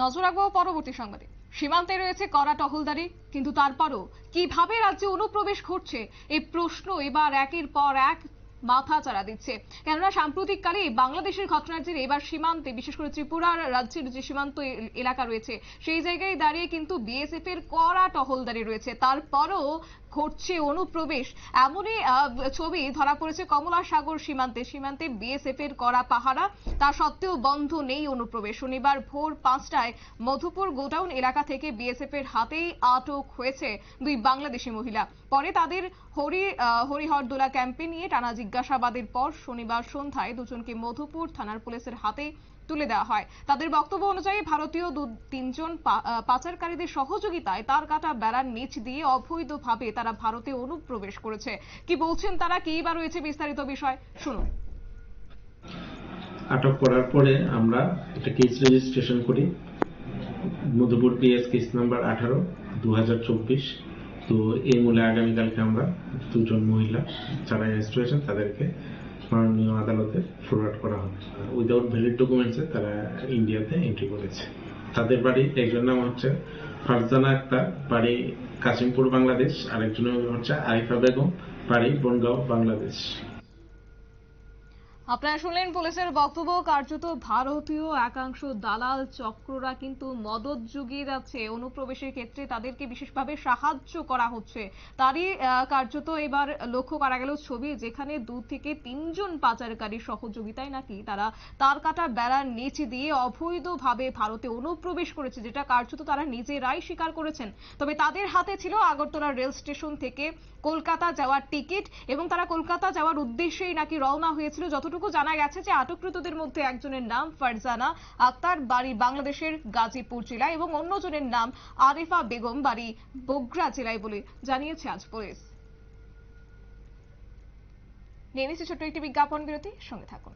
নজর রাখব পরবর্তী সংবাদে। সীমান্তে রয়েছে কড়া টহলদারি, কিন্তু তারপরও কীভাবে রাজ্যে অনুপ্রবেশ ঘটছে এই প্রশ্ন এবার একের পর এক মাথা চাড়া দিচ্ছে। কেননা সাম্প্রতিককালে বাংলাদেশের ঘটনার জেরে এবার সীমান্তে, বিশেষ করে ত্রিপুরার রাজ্যের যে সীমান্ত এলাকা রয়েছে, সেই জায়গায় দাঁড়িয়ে কিন্তু বিএসএফ এর কড়া টহলদারি রয়েছে। তারপরও ঘটছে অনুপ্রবেশ। এমনই ছবি ধরা পড়েছে কমলা সাগর সীমান্তে। সীমান্তে বিএসএফ এর কড়া পাহারা। তা সত্ত্বেও বন্ধ নেই অনুপ্রবেশ। শনিবার ভোর পাঁচটায় মধুপুর গোডাউন এলাকা থেকে বিএসএফ এর হাতেই আটক হয়েছে দুই বাংলাদেশি মহিলা। পরে তাদের হরি হরিহরদোলা ক্যাম্পে নিয়ে টানা জিজ্ঞাসাবাদের পর শনিবার সন্ধ্যায় দুজনকে মধুপুর থানার পুলিশের হাতে তুলে দেওয়া হয়। তাদের বক্তব্য অনুযায়ী ভারতীয় দু, তিনজন পাচারকারীদের সহযোগিতায় তার কাটা বেড়ার নিচ দিয়ে অবৈধভাবে তারা ভারতে অনুপ্রবেশ করেছে। কি বলছেন তারা? কি বা রয়েছে বিস্তারিত বিষয়? শুনুন। আটক করার পরে আমরা একটা কেস রেজিস্ট্রেশন করি। মধুপুর পিএস কেস নাম্বার আঠারো দু তো এই মূলে আগামীকালকে আমরা দুজন মহিলা যারা অ্যারেস্ট হয়েছেন তাদেরকে মাননীয় আদালতে ফরওয়ার্ড করা হবে। উইদাউট ভ্যালিড ডকুমেন্টসে তারা ইন্ডিয়াতে এন্ট্রি করেছে। তাদের বাড়ি একজন নাম হচ্ছে ফারজানা আক্তার, বাড়ি কাশিমপুর, বাংলাদেশ। আরেকজনের হচ্ছে আরিফা বেগম, বাড়ি বনগাঁও, বাংলাদেশ। আপনারা শুনলেন পুলিশের বক্তব্য। কার্যত ভারতীয় একাংশ দালাল চক্ররা কিন্তু মদত জুগিয়ে যাচ্ছে। অনুপ্রবেশের ক্ষেত্রে তাদেরকে বিশেষভাবে সাহায্য করা হচ্ছে। তারই কার্যত এবার লক্ষ্য করা গেল ছবি যেখানে দু থেকে তিনজন পাচারকারী সহযোগিতায় নাকি তারা তার কাটা বেড়ার নিচ দিয়ে অবৈধভাবে ভারতে অনুপ্রবেশ করেছে, যেটা কার্যত তারা নিজেরাই স্বীকার করেছেন। তবে তাদের হাতে ছিল আগরতলা রেল স্টেশন থেকে কলকাতা যাওয়ার টিকিট এবং তারা কলকাতা যাওয়ার উদ্দেশ্যেই নাকি রওনা হয়েছিল। যতটুকু জানা গেছে যে আটককৃতদের মধ্যে একজনের নাম ফারজানা আক্তার, বাড়ি বাংলাদেশের গাজীপুর জেলায় এবং অন্যজনের নাম আরিফা বেগম, বাড়ি বগরা জেলায় বলে জানিয়েছে আজ পুলিশ। নিচ্ছে ছোট্ট একটি বিজ্ঞাপন বিরতি, সঙ্গে থাকুন।